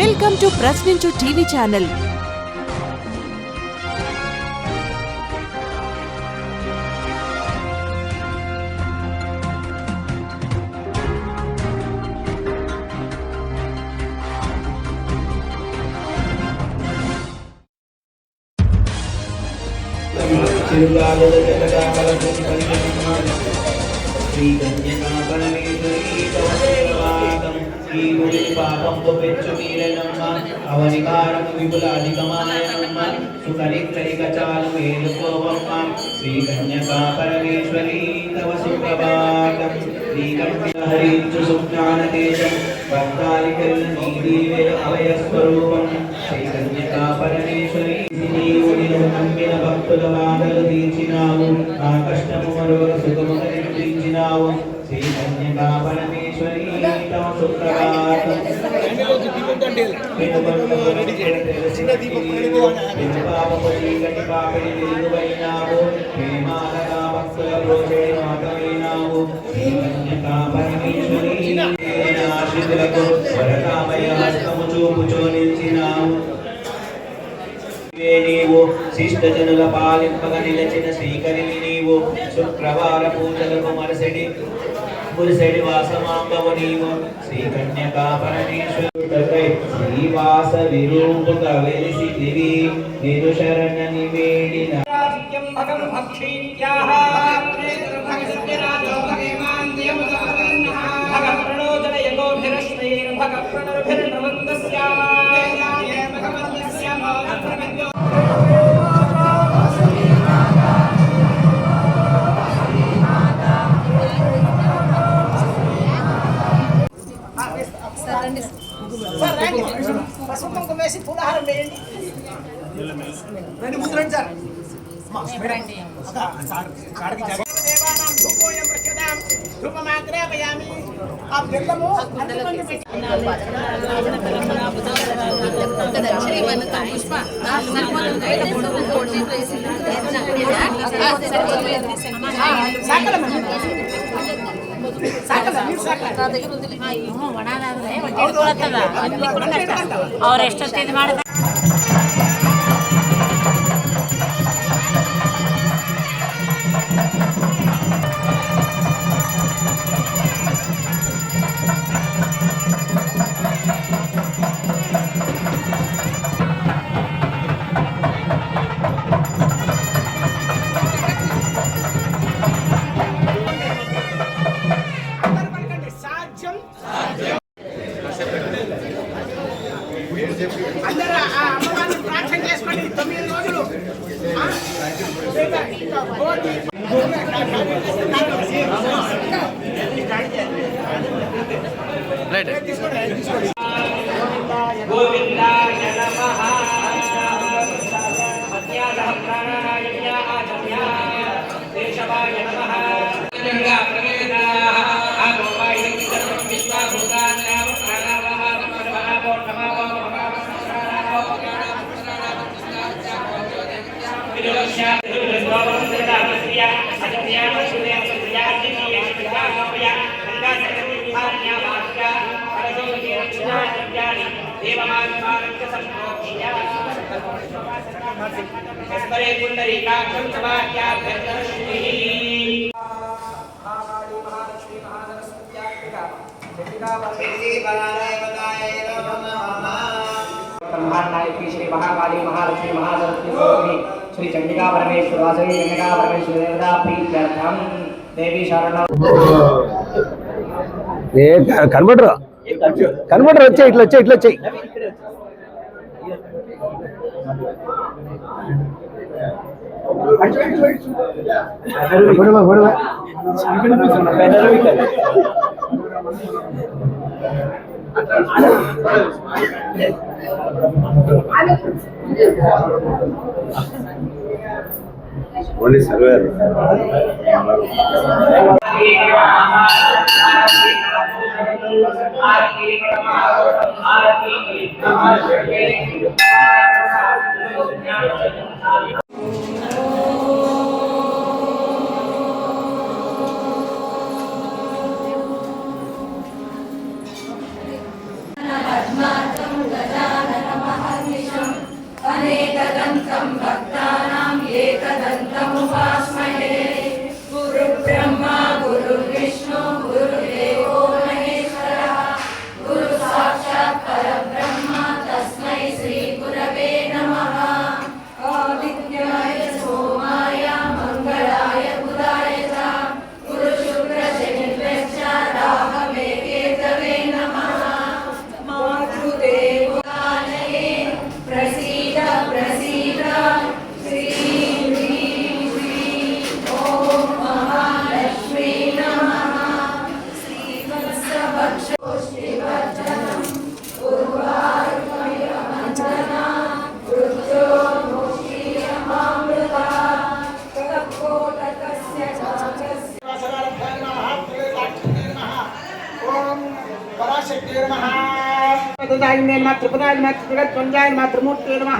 welcome to Prashninchu TV channel అవనికారము సుకరికరికచాలు మేలుకోవమ్మ Parameshwari తవ సుప్రభాతం. శ్రీకంఠ సుజ్ఞానదేశం భక్తాలికల్ నీదీవే అభయస్వరూపం పరమేశ్వరీ నీవు నిన్ను నమ్మిన భక్తుల బాధలు తీర్చినావు. కష్టము మరొక సుఖము శ్రీ కన్యకా పరమేశ్వరీ నీవు శిష్టజనుల పాలింపగ నిలచిన శ్రీకరిని నీవు శుక్రవార పూజలకు మరసడి పురుషడి వాసమాంబవు నీవు శ్రీ కన్యకా పరమేశ్వరుడకై శ్రీవాస విరూపుక వెలిసితివి నిరు శరణ నివేడిన ధూపమాగ్రాపయామి. ఆ బెల్లము అందులోనే పెట్టి- సాకలమ్మ. సాకలమ్మ, మీరు సాకలమ్మ. ಅವ್ರ ಎಷ್ಟೊತ್ತಿದ್ ಮಾಡಿದ చేసుకోండి తొమ్మిది రోజులు పుండరీకాక్షం సమాఖ్యాభ్యర్థనశుద్ధిః ब्रह्मांडायकी श्री महाकाली महालक्ष्मी महासरस्वती स्वरूपिणी श्री चंडिका परमेश्वर वासवी चंडिका परमेश्वर देवता प्रीत्यर्थम देवी शरण ఏ కనబడరు కనబడరు వచ్చాయి ఇట్లా వచ్చాయి ఇట్లా వచ్చాయి Only server. आरती आरती नमः शिवाय తదాయినే నమ త్రిపురాయ నమ త్రిగత్వంజాయ నమ త్రిమూర్తే నమ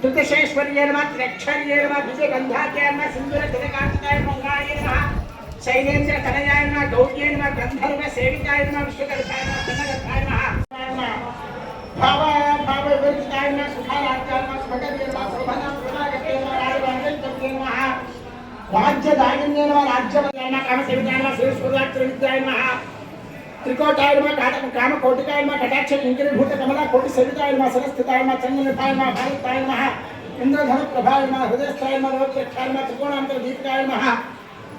త్రిదశేశ్వర్యే నమ త్రిక్షర్యే నమ విజయగంధాకే నమ సింధుర తిరకాంతాయ మంగాయ నమ శైలేంద్ర తనయాయ నమ గౌర్యే నమ గంధర్వ సేవికాయ నమ విశ్వకర్తాయ నమ కన్నగతాయ నమ భావ భావ విరుద్ధాయ నమ సుఖారాజ్యాయ నమ సుభగదే నమ శోభనా వినాయకే నమ రాజవందే నమ రాజ్యదాయిన్యే నమ రాజ్యవదే నమ కామసేవికాయ నమ శ్రీస్ఫురాత్రివిద్యాయ నమ త్రికోటాయ నమ కాట కామ కోటికాయ నమ కటాక్ష ఇంద్రభూత కమల కోటి సవితాయ నమ ತ್ರಿಕೋಟಾಯಲ್ಮ ಕಾಮ ಕೋಟಿಕಾಯಲ್ಮ ಕಟಾಕ್ಷ ಇಂಕಿರೀಭೂತ ಕಮಲ ಕೋಟಿ ಸವಿತಾಯಲ್ಮ ಸರಸ್ಥಿತಾಯಲ್ಮ ಚಂದ್ರನಿಪಾಯಲ್ಮ ಭಾರತಾಯಲ್ಮ ಇಂದ್ರಧನು ಪ್ರಭಾಯಲ್ಮ ಹೃದಯಸ್ಥಾಯಲ್ಮ ಲೋಕಪ್ರಕ್ಷಾಯಲ್ಮ ತ್ರಿಕೋಣಾಂತರ ದೀಪಿಕಾಯಲ್ಮ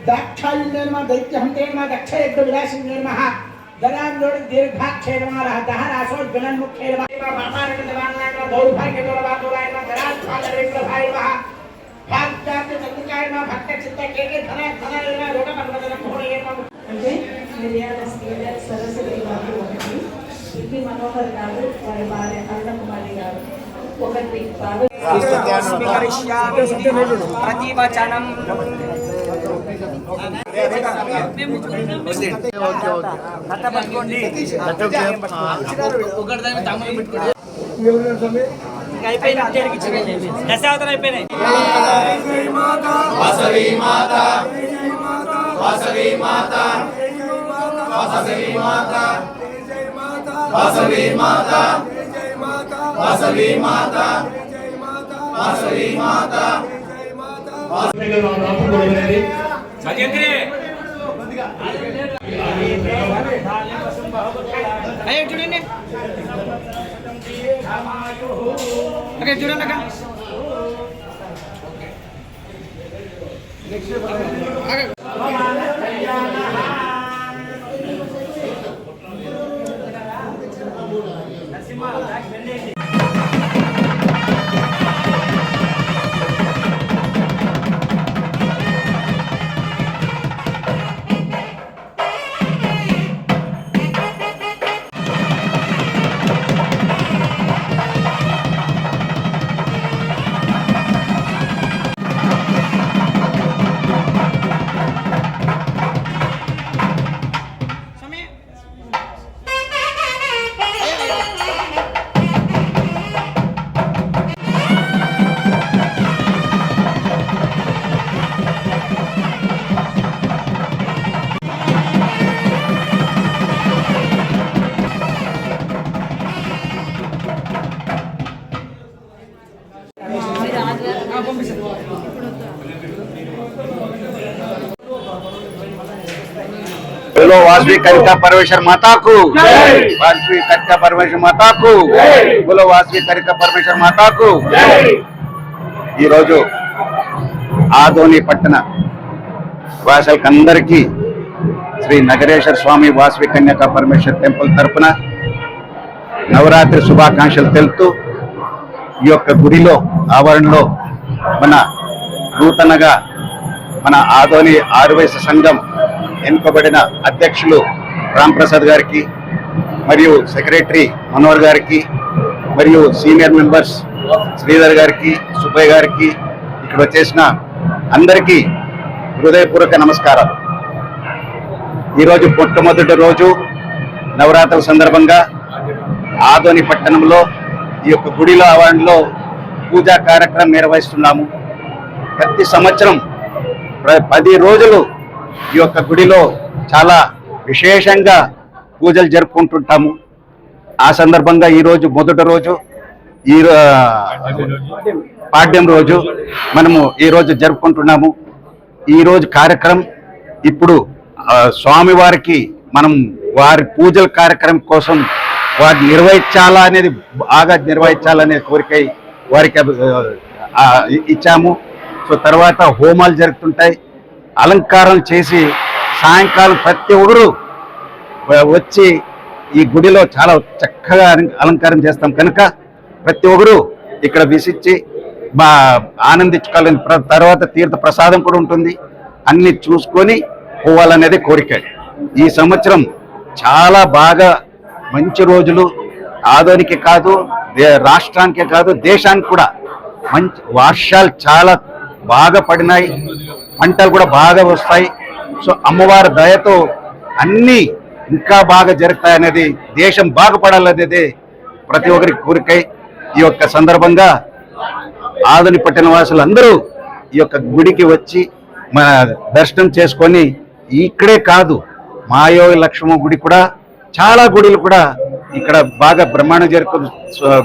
दाक्षायुण्यम दैत्य हंतेम दक्ष यज्ञ विलासिन्यम दराम जोड़ दीर्घाक्षेम दह रासो जनन मुखेम बापारण दवानायम दौर्भाग्य दौरवाद दौरायम दराज फालरे प्रभायम भाग्यार्थ चंद्रकायम भक्त चित्त केके धना धना रोग पर्वतन भोणेम అంటే మిరియాల శ్రీధర్ సరస్వతి బాబు ఒకటి ఇది మనోహర్ గారు వారి భార్య అన్నకుమారి గారు. ఒకటి బాగా ప్రతివచనం. అయ్యో చూడండి. అక్కడ చూడండి అక్కడ నరసింహ वासवी कनिका परमेश्वर माता को वासवी कनिका परमेश्वर माता को बोलो वासवी कनिका परमेश्वर माता को ఈరోజు ఆదోని పట్టణ వాసలకందరికీ శ్రీ నగరేశ్వర స్వామి వాసవి కన్యకా పరమేశ్వర్ టెంపుల్ తరపున నవరాత్రి శుభాకాంక్షలు తెలుపుతూ ఈ యొక్క గుడిలో ఆవరణలో మన నూతనగా మన ఆదోని ఆరువైస సంఘం ఎన్నుకోబడిన అధ్యక్షులు రాంప్రసాద్ గారికి మరియు సెక్రటరీ మనోహర్ గారికి మరియు సీనియర్ మెంబర్స్ శ్రీధర్ గారికి సుబ్బయ్య గారికి ఇక్కడ వచ్చేసిన అందరికీ హృదయపూర్వక నమస్కారాలు. ఈరోజు మొట్టమొదటి రోజు నవరాత్రుల సందర్భంగా ఆదోని పట్టణంలో ఈ యొక్క గుడిలో అవార్డులో పూజా కార్యక్రమం నిర్వహిస్తున్నాము. ప్రతి సంవత్సరం పది రోజులు ఈ యొక్క గుడిలో చాలా విశేషంగా పూజలు జరుపుకుంటుంటాము. ఆ సందర్భంగా ఈరోజు మొదటి రోజు ఈ పాడ్యం రోజు మనము ఈరోజు జరుపుకుంటున్నాము. ఈరోజు కార్యక్రమం ఇప్పుడు స్వామివారికి మనం వారి పూజల కార్యక్రమం కోసం వారిని నిర్వహించాలా అనేది బాగా నిర్వహించాలనే కోరికై వారికి ఇచ్చాము. సో తర్వాత హోమాలు జరుగుతుంటాయి. అలంకారం చేసి సాయంకాలం ప్రతి ఒక్కరు వచ్చి ఈ గుడిలో చాలా చక్కగా అలంకారం చేస్తాం. కనుక ప్రతి ఒక్కరు ఇక్కడ విసిచ్చి మా ఆనందించుకోవాలని తర్వాత తీర్థ ప్రసాదం కూడా ఉంటుంది. అన్ని చూసుకొని పోవాలనేది కోరిక. ఈ సంవత్సరం చాలా బాగా మంచి రోజులు. ఆదోనికి కాదు రాష్ట్రానికే కాదు దేశానికి కూడా మంచి వర్షాలు చాలా బాగా పడినాయి. పంటలు కూడా బాగా వస్తాయి. సో అమ్మవారి దయతో అన్నీ ఇంకా బాగా జరుగుతాయనేది దేశం బాగుపడాలనేది ప్రతి ఒక్కరి కోరికై ఈ యొక్క సందర్భంగా ఆదని పట్టిన వాసులందరూ ఈ యొక్క గుడికి వచ్చి మన దర్శనం చేసుకొని ఇక్కడే కాదు మాయో లక్ష్మ గుడి కూడా చాలా గుడులు కూడా ఇక్కడ బాగా బ్రహ్మాండం జరుగుతుంది.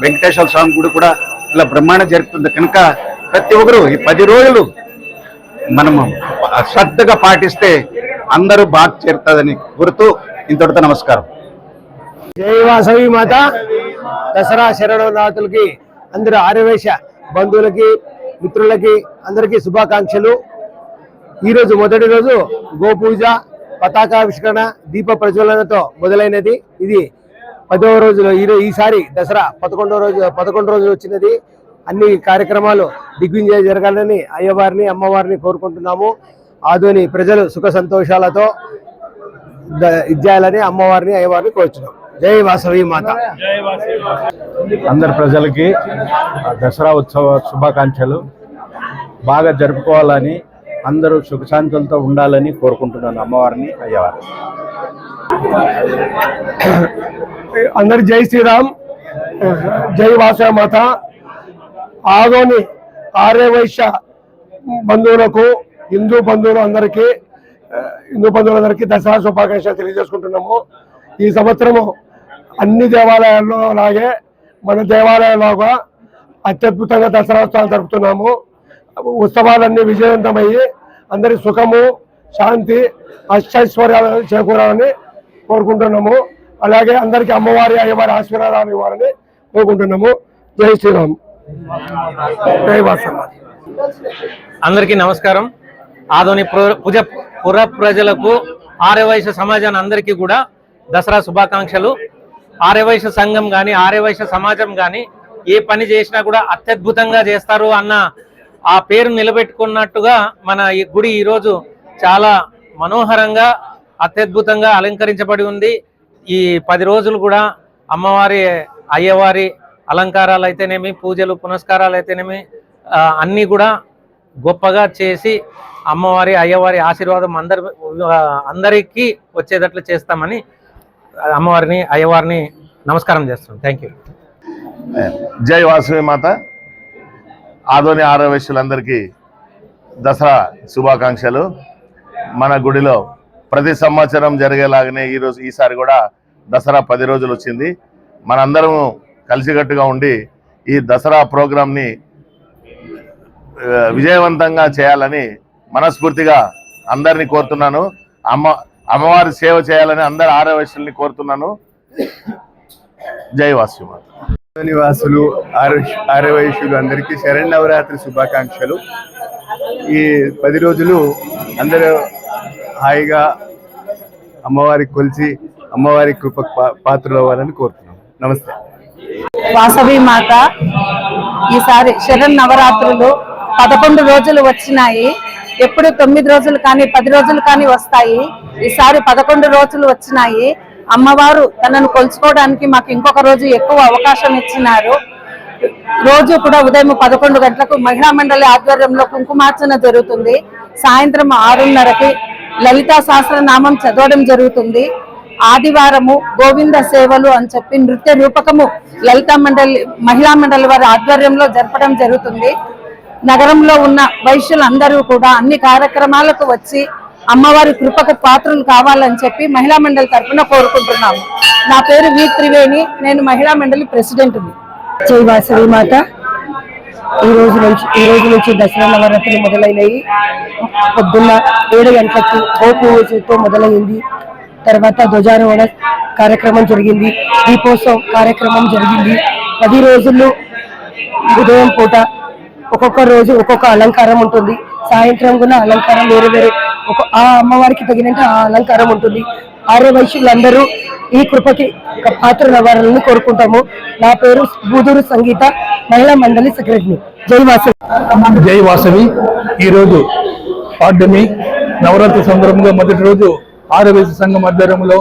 వెంకటేశ్వర స్వామి గుడి కూడా ఇలా బ్రహ్మాండం జరుగుతుంది. కనుక ప్రతి ఒక్కరు ఈ పది రోజులు మనము శ్రద్ధగా పాటిస్తే అందరూ బాగా చేరుతుందని గుర్తు ఇంతటితో నమస్కారం. జై వాసవి మాత. దసరా శరణనాథులకి అందరు ఆరవేశ బంధువులకి మిత్రులకి అందరికీ శుభాకాంక్షలు. ఈరోజు మొదటి రోజు గోపూజ పతాకావిష్కరణ దీప ప్రజ్వలనతో మొదలైనది. ఇది పదవ రోజులో ఈ ఈసారి దసరా పదకొండవ రోజు పదకొండు రోజులు వచ్చినది. అన్ని కార్యక్రమాలు దిగ్విజయ జరగాలని అయ్యవారిని అమ్మవారిని కోరుకుంటున్నాము. ఆదోని ప్రజలు సుఖ సంతోషాలతో ఇచ్చేయాలని అమ్మవారిని అయ్యవారిని కోరుచున్నాం. జై వాసవి మాత. అందరి ప్రజలకి దసరా ఉత్సవ శుభాకాంక్షలు. బాగా జరుపుకోవాలని అందరూ సుఖశాంతులతో ఉండాలని కోరుకుంటున్నాను అమ్మవారిని అయ్యవారిని. అందరి జై శ్రీరామ్. జై వాసవ మాత. ఆదోని ఆర్యవైశ్య బంధువులకు హిందూ బంధువులు అందరికీ హిందూ బంధువులందరికీ దసరా శుభాకాంక్షలు తెలియజేసుకుంటున్నాము. ఈ సంవత్సరము అన్ని దేవాలయాల్లో అలాగే మన దేవాలయంలోగా అత్యద్భుతంగా దసరా ఉత్సవాలు జరుపుతున్నాము. ఉత్సవాలన్నీ విజయవంతమయ్యి అందరి సుఖము శాంతి అష్టైశ్వర్యాలు చేకూరాలని కోరుకుంటున్నాము. అలాగే అందరికీ అమ్మవారి అయ్యవారి ఆశీర్వాదాలు ఇవ్వాలని కోరుకుంటున్నాము. జై శ్రీరామ్. అందరికీ నమస్కారం. ఆదోని పుజ పుర ప్రజలకు ఆర్యవైశ్య సమాజాన్ని అందరికీ కూడా దసరా శుభాకాంక్షలు. ఆర్యవైశ్య సంఘం కానీ ఆర్యవైశ్య సమాజం కానీ ఏ పని చేసినా కూడా అత్యద్భుతంగా చేస్తారు అన్న ఆ పేరు నిలబెట్టుకున్నట్టుగా మన ఈ గుడి ఈరోజు చాలా మనోహరంగా అత్యద్భుతంగా అలంకరించబడి ఉంది. ఈ పది రోజులు కూడా అమ్మవారి అయ్యవారి అలంకారాలు అయితేనేమి పూజలు పునస్కారాలు అయితేనేమి అన్నీ కూడా గొప్పగా చేసి అమ్మవారి అయ్యవారి ఆశీర్వాదం అందరి అందరికీ వచ్చేటట్లు చేస్తామని అమ్మవారిని అయ్యవారిని నమస్కారం చేస్తున్నాం. థ్యాంక్ యూ జై వాసవి మాత. ఆదోని ఆరోవేశ్యులందరికీ దసరా శుభాకాంక్షలు. మన గుడిలో ప్రతి సంవత్సరం జరిగేలాగానే ఈరోజు ఈసారి కూడా దసరా పది రోజులు వచ్చింది. మనందరము కలిసికట్టుగా ఉండి ఈ దసరా ప్రోగ్రాంని విజయవంతంగా చేయాలని మనస్ఫూర్తిగా అందరినీ కోరుతున్నాను. అమ్మ అమ్మవారి సేవ చేయాలని అందరి ఆరవేశుల్ని కోరుతున్నాను. జై వాసవి నివాసులు ఆర్యవైశ్యులు అందరికీ శరణ్ నవరాత్రి శుభాకాంక్షలు. ఈ పది రోజులు అందరూ హాయిగా అమ్మవారికి కొలిచి అమ్మవారి కృప పాత్రలు అవ్వాలని కోరుతున్నాం. నమస్తే. వాసవి మాత ఈసారి శరణ్ నవరాత్రులు పదకొండు రోజులు వచ్చినాయి. ఎప్పుడు తొమ్మిది రోజులు కానీ పది రోజులు కానీ వస్తాయి. ఈసారి పదకొండు రోజులు వచ్చినాయి. అమ్మవారు తనను కొలుచుకోవడానికి మాకు ఇంకొక రోజు ఎక్కువ అవకాశం ఇచ్చినారు. రోజు కూడా ఉదయం పదకొండు గంటలకు మహిళా మండలి ఆధ్వర్యంలో కుంకుమార్చన జరుగుతుంది. సాయంత్రం ఆరున్నరకి లలితా సహస్రనామం చదవడం జరుగుతుంది. ఆదివారము గోవింద సేవలు అని చెప్పి నృత్య రూపకము లలితా మండలి మహిళా మండలి వారి ఆధ్వర్యంలో జరపడం జరుగుతుంది. నగరంలో ఉన్న వైశ్యులందరూ కూడా అన్ని కార్యక్రమాలకు వచ్చి అమ్మవారి కృపకు పాత్రలు కావాలని చెప్పి మహిళా మండలి తరఫున కోరుకుంటున్నాము. నా పేరు వి త్రివేణి నేను మహిళా మండలి ప్రెసిడెంట్ జై వాసవి మాత. ఈ రోజు నుంచి ఈ రోజు నుంచి దసరా నవరాత్రులు మొదలైనవి. పొద్దున్న ఏడు గంటలకు గోపూజతో మొదలైంది. తర్వాత ధ్వజారోహణ కార్యక్రమం జరిగింది దీపోత్సవం కార్యక్రమం జరిగింది. పది రోజుల్లో ఉదయం పూట ఒక్కొక్క రోజు ఒక్కొక్క అలంకారం ఉంటుంది. సాయంత్రం కూడా అలంకారం వేరే వేరే. ఒక ఆ అమ్మవారికి తగినంత ఆ అలంకారం ఉంటుంది. ఆర్య వయసులందరూ ఈ కృపకి ఒక పాత్ర అవ్వాలని కోరుకుంటాము. నా పేరు బూదూరు సంగీత మహిళా మండలి సెక్రటరీ. జై జైవాసవి జై వాసవి. ఈరోజు పాడ్యమి. నవరాత్రి సందర్భంగా మొదటి రోజు ఆరోవేశ సంఘం ఆధ్వర్యంలో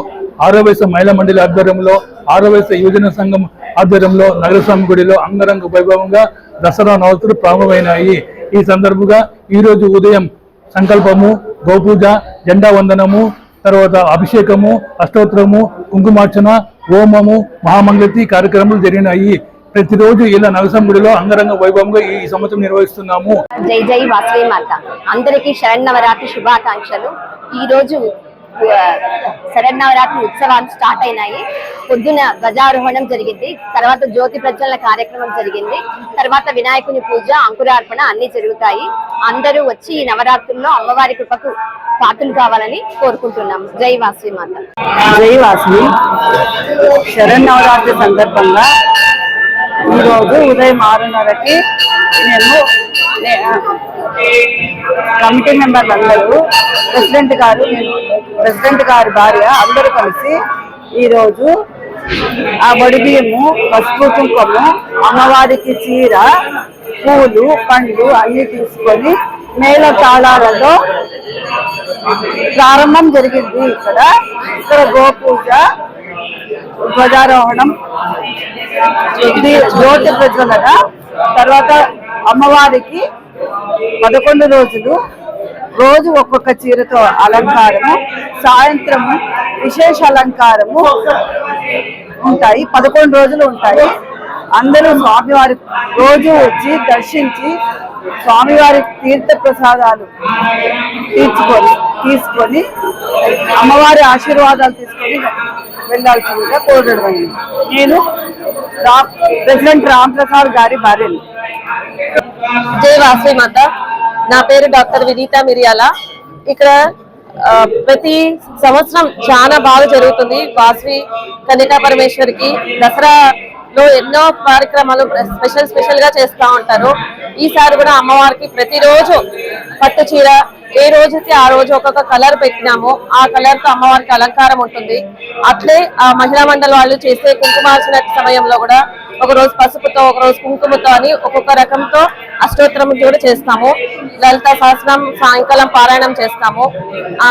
ఆరోవేశ మహిళా మండలి ఆధ్వర్యంలో ఆరోవేశ యువజన సంఘం ఆధ్వర్యంలో నగరస్వామి గుడిలో అంగరంగ వైభవంగా దసరా నవరాత్రులు ప్రారంభమైనాయి. ఈ సందర్భంగా ఈ రోజు ఉదయం సంకల్పము గోపూజ జెండా వందనము తర్వాత అభిషేకము అష్టోత్తరము కుంకుమార్చన హోమము మహామంగతి కార్యక్రమాలు జరిగినాయి. ప్రతిరోజు ఇలా నగసం గుడిలో అంగరంగ వైభవంగా ఈ సంవత్సరం నిర్వహిస్తున్నాము. జై జై వాసవి మాత. అందరికీ శరణవరాత్రి శుభాకాంక్షలు. ఈ రోజు శరన్నవరాత్రి ఉత్సవాలు స్టార్ట్ అయినాయి. పొద్దున ధ్వజారోహణం జరిగింది. తర్వాత జ్యోతి ప్రజ్వలన కార్యక్రమం జరిగింది. తర్వాత వినాయకుని పూజ అంకురార్పణ అన్ని జరుగుతాయి. అందరూ వచ్చి ఈ నవరాత్రుల్లో అమ్మవారి కృపకు పాత్రలు కావాలని కోరుకుంటున్నాము జై వాసవి మాత జై వాసవి శరన్నవరాత్రి సందర్భంగా ఈరోజు ఉదయం ఆరున్నరకి మేము కమిటీ మెంబర్లు అందరూ ప్రెసిడెంట్ గారు నేను, ప్రెసిడెంట్ గారి భార్య అందరూ కలిసి ఈరోజు ఆ వడి బియ్యము పసుపు కుంకుమ అమ్మవారికి చీర పూలు పండ్లు అన్ని తీసుకొని మేళ తాళాలతో ప్రారంభం జరిగింది ఇక్కడ. ఇక్కడ గోపూజ ధ్వజారోహణం జ్యోతి ప్రజ్వలన తర్వాత అమ్మవారికి పదకొండు రోజులు రోజు ఒక్కొక్క చీరతో అలంకారము సాయంత్రము విశేష అలంకారము ఉంటాయి పదకొండు రోజులు ఉంటాయి. అందరూ స్వామివారి రోజు వచ్చి దర్శించి స్వామివారి తీర్థ ప్రసాదాలు తీర్చుకొని తీసుకొని అమ్మవారి ఆశీర్వాదాలు తీసుకొని వెళ్ళాల్సిందిగా కోరడం నేను రా ప్రెసిడెంట్ రామ్ ప్రసాద్ గారి భార్యను. జై వాసవి మాత. నా పేరు డాక్టర్ వినీత మిరియాల. ఇక్కడ ప్రతి సంవత్సరం చాలా బాగా జరుగుతుంది. వాసవి కన్యకా పరమేశ్వరికి దసరాలో ఎన్నో కార్యక్రమాలు స్పెషల్ స్పెషల్గా చేస్తూ ఉంటారు. ఈసారి కూడా అమ్మవారికి ప్రతిరోజు పట్టు చీర ఏ రోజుకి ఆ రోజు ఒక్కొక్క కలర్ పెట్టినాము ఆ కలర్తో అమ్మవారికి అలంకారం ఉంటుంది. అట్లే ఆ మహిళా మండలి వాళ్ళు చేసే కుంకుమార్చన సమయంలో కూడా ఒక రోజు పసుపుతో ఒక రోజు కుంకుమతో అని ఒక్కొక్క రకంతో అష్టోత్తరం కూడా చేస్తాము. లలిత సహస్రం సాయంకాలం పారాయణం చేస్తాము. ఆ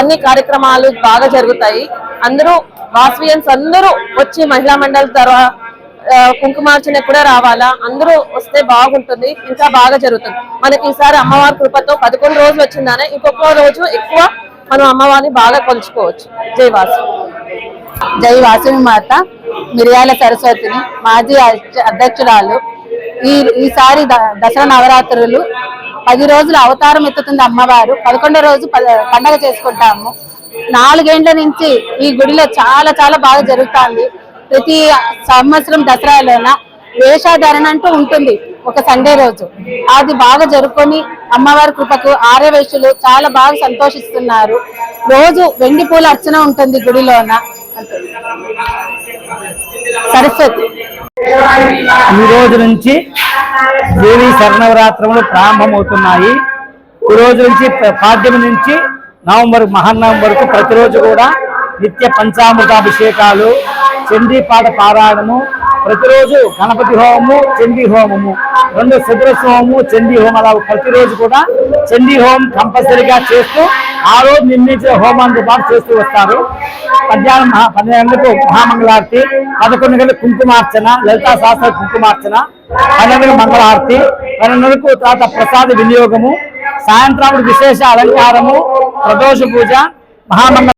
అన్ని కార్యక్రమాలు బాగా జరుగుతాయి. అందరూ వాస్వియన్స్ అందరూ వచ్చి మహిళా మండలి ద్వారా కుంకుమార్చన కూడా రావాలా? అందరూ వస్తే బాగుంటుంది ఇంకా బాగా జరుగుతుంది. మనకి ఈసారి అమ్మవారి కృపతో పదకొండు రోజులు వచ్చిందానే ఇంకొక రోజు ఎక్కువ మనం అమ్మవారిని బాగా కొలుచుకోవచ్చు జై వాసు. జై మాత మిరియాల సరస్వతిని మాజీ అధ్యక్షురాలు. ఈ ఈసారి ద- దసరా నవరాత్రులు పది రోజులు అవతారం ఎత్తుతుంది అమ్మవారు. పదకొండో రోజు పండగ చేసుకుంటాము. నాలుగేండ్ల నుంచి ఈ గుడిలో చాలా చాలా బాగా జరుగుతుంది. ప్రతి సంవత్సరం దసరాలోన వేషాధారణ అంటూ ఉంటుంది ఒక సండే రోజు. అది బాగా జరుపుకొని అమ్మవారి కృపకు ఆర్యవేషులు చాలా బాగా సంతోషిస్తున్నారు. రోజు వెండి పూల అర్చన ఉంటుంది గుడిలోన సరస్వతి. ఈ రోజు నుంచి దేవి శరణవరాత్రములు ప్రారంభమవుతున్నాయి. ఈ రోజు నుంచి ప- పాడ్యమి నుంచి నవంబర్ మహానవం వరకు ప్రతిరోజు కూడా నిత్య పంచామృతాభిషేకాలు చండీ పాట పారాయణము ప్రతిరోజు గణపతి హోమము చండీ హోమము. రెండు సదృశ హోమము చండీ హోమం అలా ప్రతిరోజు కూడా చండీ హోమం కంపల్సరీగా చేస్తూ ఆ రోజు నిర్ణయించిన హోమాలతో పాటు చేస్తూ వస్తారు. మధ్యాహ్నం మహా పన్నెండు గంటలకు మహామంగళారతి పదకొండు గంటలకు కుంకుమార్చన లలితా శాస్త్ర కుంకుమార్చన పన్నెండు మంగళార్తి పన్నెండుకు తర్వాత ప్రసాద వినియోగము సాయంత్రం విశేష అలంకారము ప్రదోష పూజ మహామంగళ